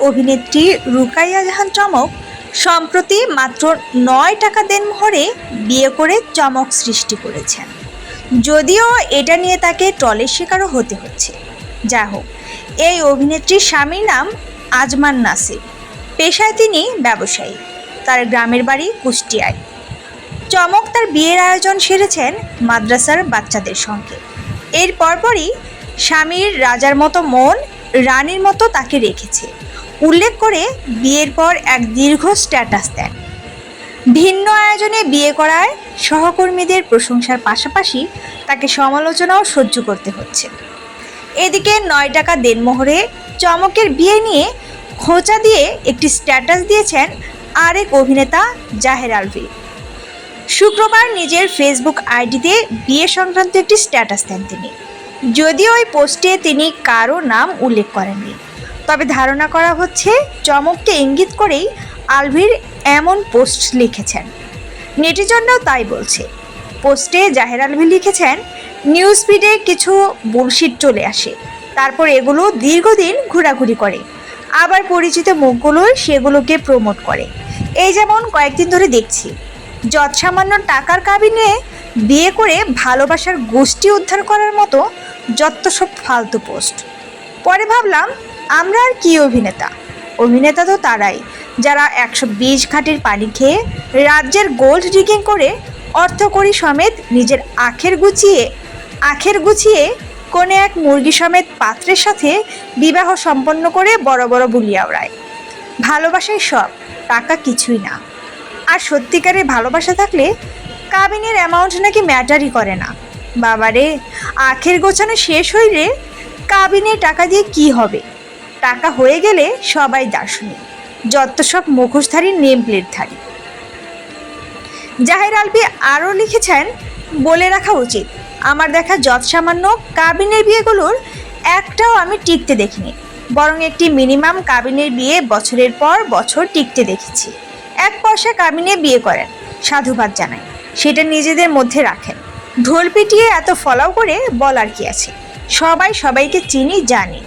অভিনেত্রী রুকাইয়া জাহান চমক সম্প্রতি মাত্র নয় টাকা দেন দেনমোহরে বিয়ে করে চমক সৃষ্টি করেছেন। যদিও এটা নিয়ে তাকে ট্রলের শিকারও হতে হচ্ছে। যা হোক, এই অভিনেত্রীর স্বামীর নাম আজমান নাসির। পেশায় তিনি ব্যবসায়ী। তার গ্রামের বাড়ি কুষ্টিয়ায়। চমক তার বিয়ের আয়োজন সেরেছেন মাদ্রাসার বাচ্চাদের সঙ্গে। এর পরপরই স্বামীর রাজার মতো মন রানীর মতো তাকে রেখেছে। উল্লেখ করে বিয়ের পর এক দীর্ঘ স্ট্যাটাস দেন। ভিন্ন আয়োজনে বিয়ে করায় সহকর্মীদের প্রশংসার পাশাপাশি তাকে সমালোচনাও সহ্য করতে হচ্ছে। এদিকে নয় টাকা দেনমোহরে চমকের বিয়ে নিয়ে খোঁচা দিয়ে একটি স্ট্যাটাস দিয়েছেন আরেক অভিনেতা জাহের আলভি। শুক্রবার নিজের ফেসবুক আইডিতে বিয়ে সংক্রান্ত একটি স্ট্যাটাস দেন তিনি। যদিও ওই পোস্টে তিনি কারও নাম উল্লেখ করেননি। তবে ধারণা করা হচ্ছে, চমককে ইঙ্গিত করেই আলভির এমন পোস্ট লিখেছেন। নেটিজনরাও তাই বলছে। পোস্টে জাহের আলভি লিখেছেন নিউজ ফিডে কিছু বুলশিট চলে আসে। তারপর এগুলো দীর্ঘদিন ঘোরাঘুরি করে। আবার পরিচিত মুখগুলো সেগুলোকে প্রমোট করে। এই যেমন কয়েকদিন ধরে দেখছি। যৎসামান্য টাকার কাবিনে বিয়ে করে ভালোবাসার গোষ্ঠী উদ্ধার করার মতো যত সব ফালতু পোস্ট। পরে ভাবলাম, আমরা আর কি অভিনেতা? অভিনেতা তো তারাই, যারা একশো বিশ ঘাটের পানি খেয়ে রাজ্যের গোল্ড ডিগিং করে অর্থকড়ি সমেত নিজের আখের গুছিয়ে আখের গুছিয়ে কোনে এক মুরগি সমেত পাত্রের সাথে বিবাহ সম্পন্ন করে বড় বড় বুলিয়া ওড়ায় ভালোবাসাই সব, টাকা কিছুই না। আর সত্যিকারের ভালোবাসা থাকলে কাবিনের অ্যামাউন্ট নাকি ম্যাটারই করে না। বাবারে, আখের গোছানো শেষ হইলে কাবিনের টাকা দিয়ে কি হবে? টাকা হয়ে গেলে সবাই দার্শনিক, যত সব মুখোশধারী নেম প্লেটধারী জাহের আলবি আরও লিখেছেন, বলে রাখা উচিত, আমার দেখা যৎ সামান্য কাবিনের বিয়েগুলোর একটাও আমি টিকতে দেখিনি, বরং একটি মিনিমাম কাবিনের বিয়ে বছরের পর বছর টিকতে দেখেছি। এক পয়সা কাবিনে বিয়ে করেন, সাধুবাদ জানাই। সেটা নিজেদের মধ্যে রাখেন। ঢোল পিটিয়ে এত ফলাও করে বলার কি আছে? সবাই সবাইকে চিনি, জানি।